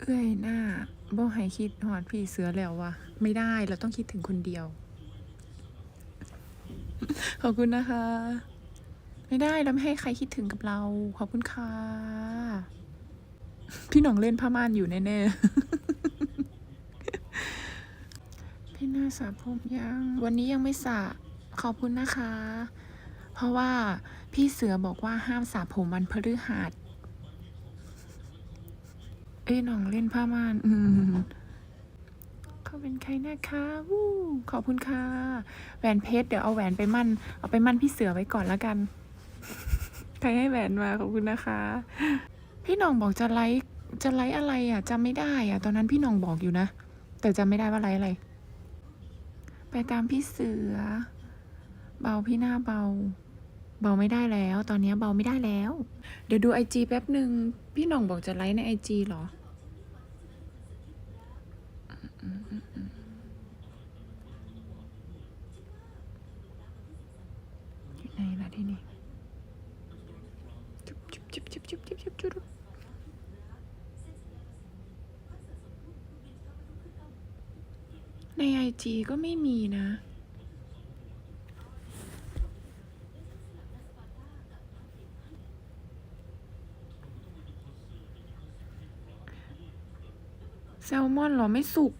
เอ้ยหน้าบ่ให้คิดหอดพี่เสือแล้ววะไม่ได้เราต้องคิดถึงคนเดียว ขอบคุณนะคะ ไม่ได้เราไม่ให้ใครคิดถึงกับเรา ขอบคุณค่ะพี่หน่องเล่นผ้าม่านอยู่แน่ๆพี่หน้าสระผมยัง วันนี้ยังไม่สระขอบคุณนะคะ เพราะว่าพี่เสือบอกว่าห้ามสระผมวันพฤหัส เอ้ยหน่องเล่นผ้าม่านอืมเขาเป็นใครนะคะวู้ขอบคุณค่ะแหวนเพชรเดี๋ยวเอาแหวนไปมั่น เอาไปมั่นพี่เสือไว้ก่อนแล้วกัน ใครให้แหวนมาขอบคุณนะคะ พี่หน่องบอกจะไลค์จะไลค์อะไรอะจำไม่ได้อะ ตอนนั้นพี่หน่องบอกอยู่นะ แต่จำไม่ได้ว่าไลค์อะไร ไปตามพี่เสือ เบาพี่หน้าเบา เบาไม่ได้แล้ว ตอนนี้เบาไม่ได้แล้ว เดี๋ยวดูไอจีแป๊บหนึ่งพี่หน่องบอกจะไลค์ในไอจีเหรออยู่ไหนล่ะที่นี่จุบจุบจุบจุบจุบจุบจุบจุบในไอจีก็ไม่มีนะ แซลมอนเหรอไม่สุก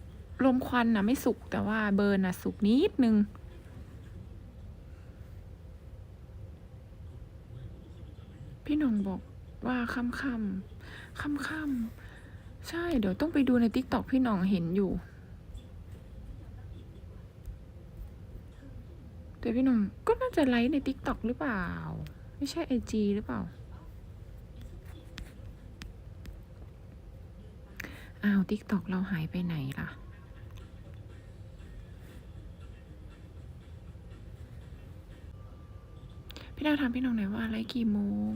ลมควันนะไม่สุกแต่ว่าเบิร์นนะสุกนิดนึง พี่หน่องบอกว่าค่ำค่ำค่ำค่ำใช่เดี๋ยวต้องไปดูในติ๊กต็อกพี่หน่องเห็นอยู่ แต่พี่หน่องก็น่าจะไลฟ์ในติ๊กต็อกหรือเปล่า ไม่ใช่ไอจีหรือเปล่า อ้าวติ๊กตอกเราหายไปไหนล่ะ พี่ดาวถามพี่น้องหน่อยว่าอะไรกี่โมง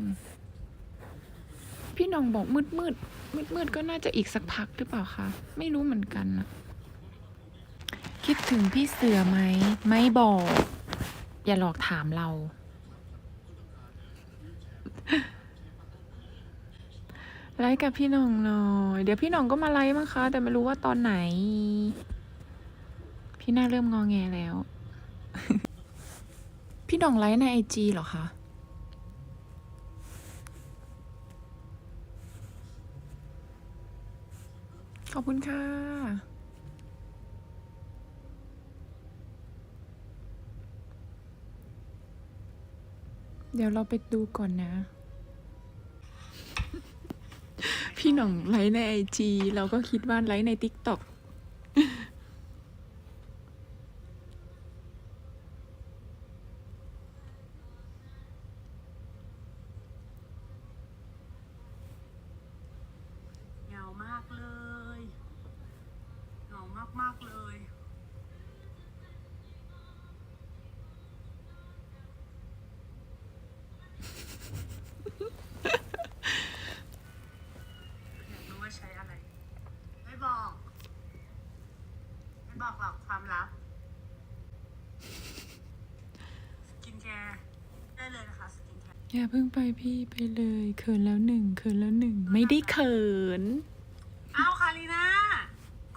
พี่น้องบอกมืดมืดมืดมืดก็น่าจะอีกสักพักหรือเปล่าคะ ไม่รู้เหมือนกันนะคิดถึงพี่เสือไหม ไม่บอก อย่าหลอกถามเรา ไลฟ์กับพี่น้องหน่อย เดี๋ยวพี่น้องก็มาไลฟ์มั้งคะ แต่ไม่รู้ว่าตอนไหน พี่น่าเริ่มงอแงแล้ว พี่น้องไลฟ์ในไอจีเหรอคะขอบคุณค่ะเดี๋ยวเราไปดูก่อนนะ พี่หน่องไลฟ์ในไอจีเราก็คิดว่าไลฟ์ในติ๊กต็อกเหงามากเลยเหงามากมากๆเลย อย่าเพิ่งไปพี่ไปเลยเขินแล้วหนึ่งเขินแล้วหนึ่งไม่ได้เขิน เอาคารีนา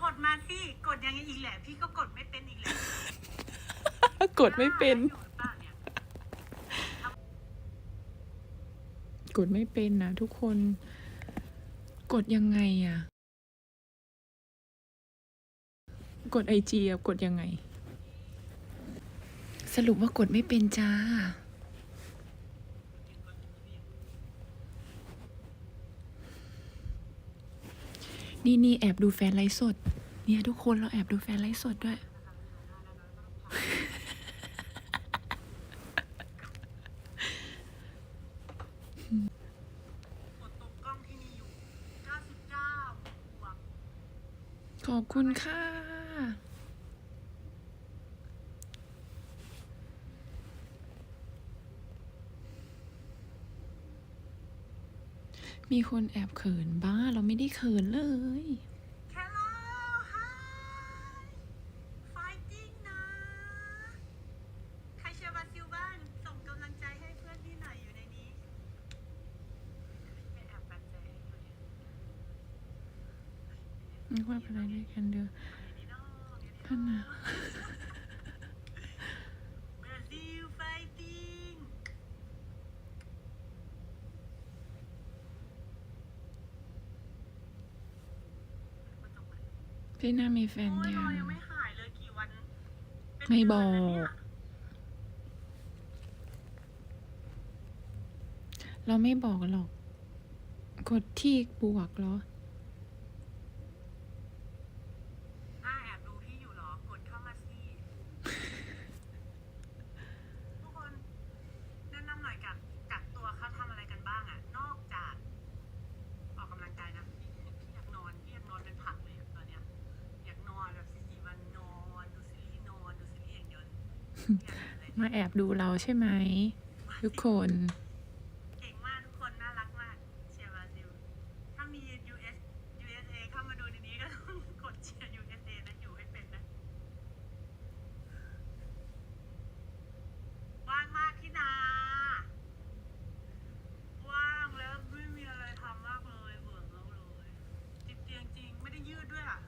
กดมาสิกดยังไงอีกแหละ พี่ก็กดไม่เป็นอีกแหละ กดไม่เป็นอยู่หรือเปล่าเนี่ยกดไม่เป็นนะทุกคน กดยังไงอะกดไอจีอะกดยังไง สรุปว่ากดไม่เป็นจ้า นี่นี่แอบดูแฟนไลฟ์สด เนี่ยทุกคนเราแอบดูแฟนไลฟ์สดด้วย ขอบคุณค่ะ มีคนแอบเขินบ้าเราไม่ได้เขินเลย Hello Hi Fighting นะ ใครเชียร์บราซิลบ้าง ส่งกำลังใจให้เพื่อนพี่หน่อยอยู่ในนี้ไปแอบปันใจให้คนอื่นนึกว่าเป็นอะไรด้วยกันเด้อท่านนะ พี่น่ามีแฟนโอ้ยยัรองยัง ไม่หายเลยกี่วันเป็นไม่เดืนบอกแล้วเนี่ยเราไม่บอกหรอก กดที่บวกเหรออ่าแอบดูพี่อยู่เหรอ กดเข้ามาสิ ทุกคนแนะนำหน่อยกับกักตัวเขาทำอะไรกันบ้างอะนอกจาก ออกกำลังกายนะพี่พี่อยากนอนพี่อยากนอนเป็นผักเลยอะตอนเนี้ยอยากนอนแบบสี่สี่วันนอนดูซีรีส์นอนดูซีรีส์อย่างเดียวเลยอยากเป็นอะไร มาแอบดูเราใช่ไหม ทุกคน เก่งมากทุกคนน่ารักมากเชียร์บราซิล ถ้ามี US USA เข้ามาดูในนี้ก็ต้องกดเชียร์ USA นะอยู่ให้เป็นนะว่างมากพี่นาว่างแล้วไม่มีอะไรทำมากเลยเบื่อมากเลยติดเตียงจริงไม่ได้ยืดด้วยอะ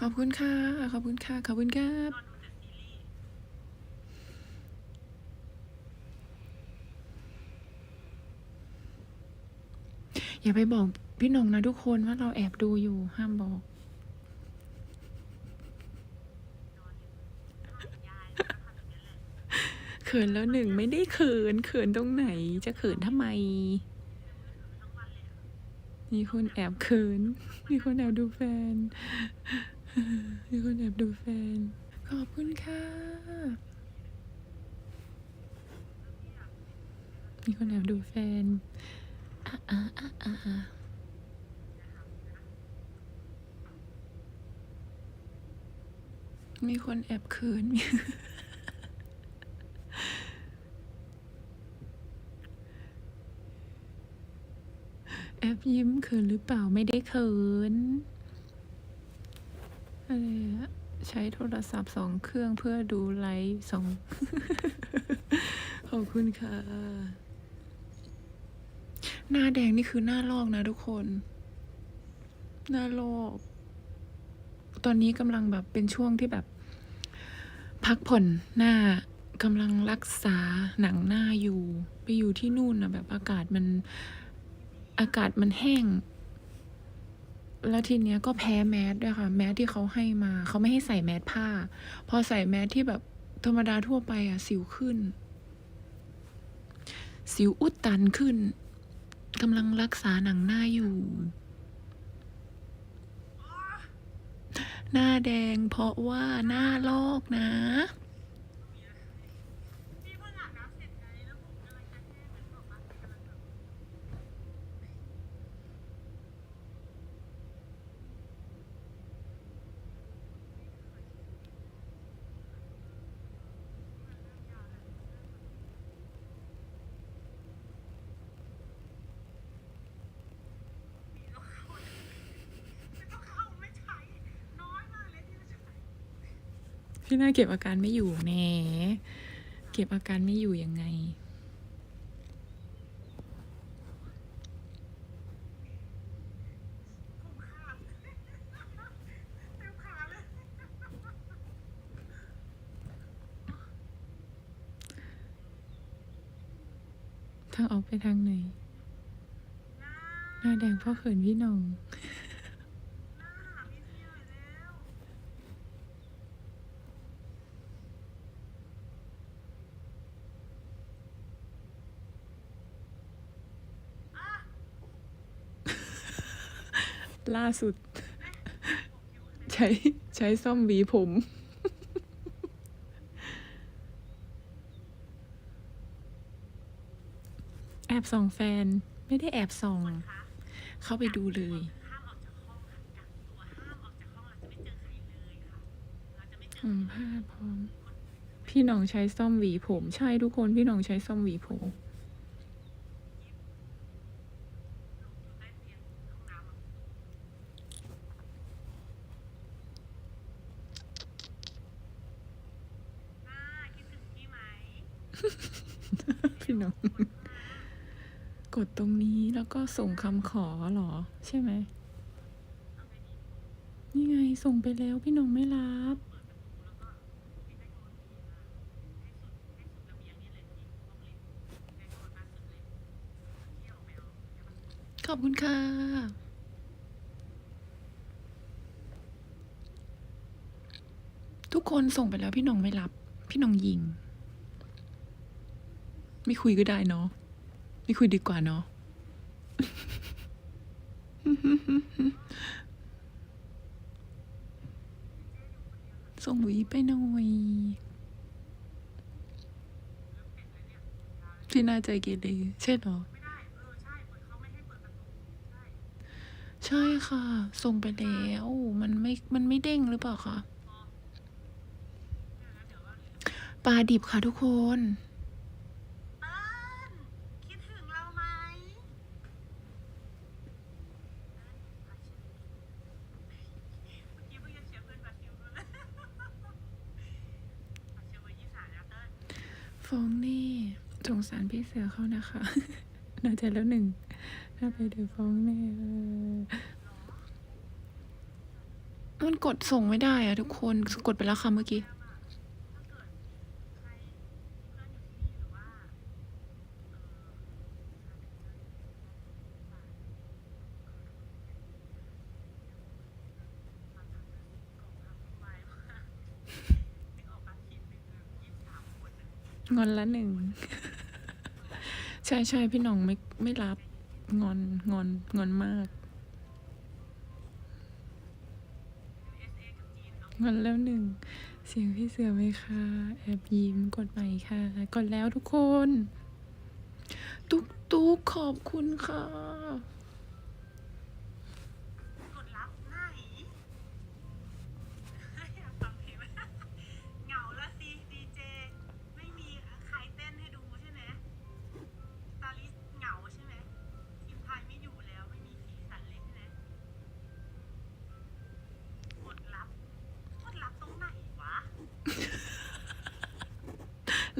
ขอบคุณค่ะ ขอบคุณค่ะ ขอบคุณครับ นอนดูแต่ซีรีส์ อย่าไปบอกพี่หนงนะทุกคนว่าเราแอบดูอยู่ห้ามบอก เขินแล้วหนึ่งไม่ได้เขินเขินตรงไหน จะเขินทำไม มีคนแอบเขิน มีคนแอบดูแฟน มีคนแอบดูแฟน ขอบคุณค่ะ มีคนแอบดูแฟน อะอะอะอะอะมีคนแอบเขินแอบยิ้มเขินหรือเปล่าไม่ได้เขินอะไรอะใช้โทรศัพท์สองเครื่องเพื่อดูไลฟ์สอง ขอบคุณค่ะ หน้าแดงนี่คือหน้าลอกนะทุกคน หน้าลอกตอนนี้กำลังแบบเป็นช่วงที่แบบ พักผ่อนหน้ากำลังรักษาหนังหน้าอยู่ ไปอยู่ที่นู่นนะแบบอากาศมันอากาศมันแห้ง แล้วทีเนี้ยก็แพ้แมสด้วยค่ะ แมสที่เขาให้มา เขาไม่ให้ใส่แมสผ้า พอใส่แมสที่แบบธรรมดาทั่วไปอะ สิวขึ้น สิวอุดตันขึ้น กำลังรักษาหนังหน้าอยู่ หน้าแดงเพราะว่าหน้าลอกนะ พี่เพิ่งอาบน้ำเสร็จไงแล้วผมกำลังจะแห้งเหมือนบอกว่ากำลังแบบ ไม่ต้องเข้าไม่ใช้ น้อยมากเลยที่จะใช้ พี่น่าเก็บอาการไม่อยู่แน่เก็บอาการไม่อยู่ยังไง ทางออกไปทางไหน หน้าแดงเพราะเขินพี่น้อง หน้าหาพี่เที่ยวแล้วอะ ล่าสุด ใช้ใช้ซ่อมหวีผม แอบส่องแฟนไม่ได้แอบส่อง เข้าไปดูเลยห่มผ้าพร้อม พี่น้องใช้ซ่อมหวีผม ใช่ทุกคนพี่น้องใช้ซ่อมหวีผม อยู่ใต้เตียงห้องน้ำอะน่าคิดถึงพี่ไหม พี่น้อง กดตรงนี้แล้วก็ส่งคำขอหรอ ใช่ไหม นี่ไงส่งไปแล้วพี่น้องไม่รับขอบคุณค่ะ ทุกคนส่งไปแล้วพี่น้องไม่รับ พี่น้องยิง ไม่คุยก็ได้เนาะไม่คุยดีกว่าเนาะส่งหวีไปหน่อยที่น่าใจเกเรใช่เหรอใช่ค่ะ ส่งไปแล้ว มันไม่ มันไม่เด้งหรือเปล่าคะปลาดิบค่ะทุกคน เติ้ลคิดถึงเราไหมเมื่อกี้เพิ่งจะเชียร์เพื่อนบราซิลด้วยเลยบราซิลเบอร์ยี่สิบสามนะเติ้ล ฟองนี่สงสารพี่เสือเขานะคะน่าจะแล้วหนึ่งถ้าไปเดี๋ยวฟ้องนี่มันกดส่งไม่ได้อะทุกคนกดไปแล้วค่ะเมื่อกี้ งอนละหนึ่ง ใช่ใช่พี่น้องไม่ไม่รับงอนงอนงอนมากงอนแล้วหนึ่ง เสียงพี่เสือไหมคะ แอบยิ้มกดใหม่ค่ะ กดแล้วทุกคน ตุ๊กตุ๊กขอบคุณค่ะ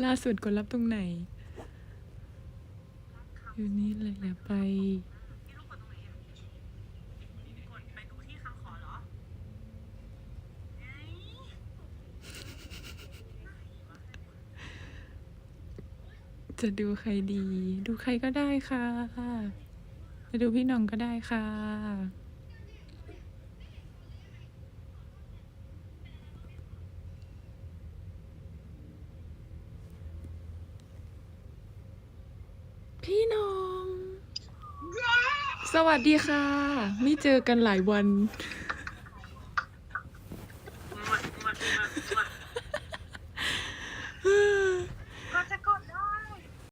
ล่าสุดกดรับตรงไหนรับคำอยู่นี่เลยอย่าไปพี่ลูกกดตรงไหนอะกดไปดูที่คำขอเหรอเอ้ยไหนวะจะดูใครดี ดูใครก็ได้ค่ะ จะดูพี่หน้องก็ได้ค่ะ พี่หน้อง สวัสดีค่ะ ไม่เจอกันหลายวัน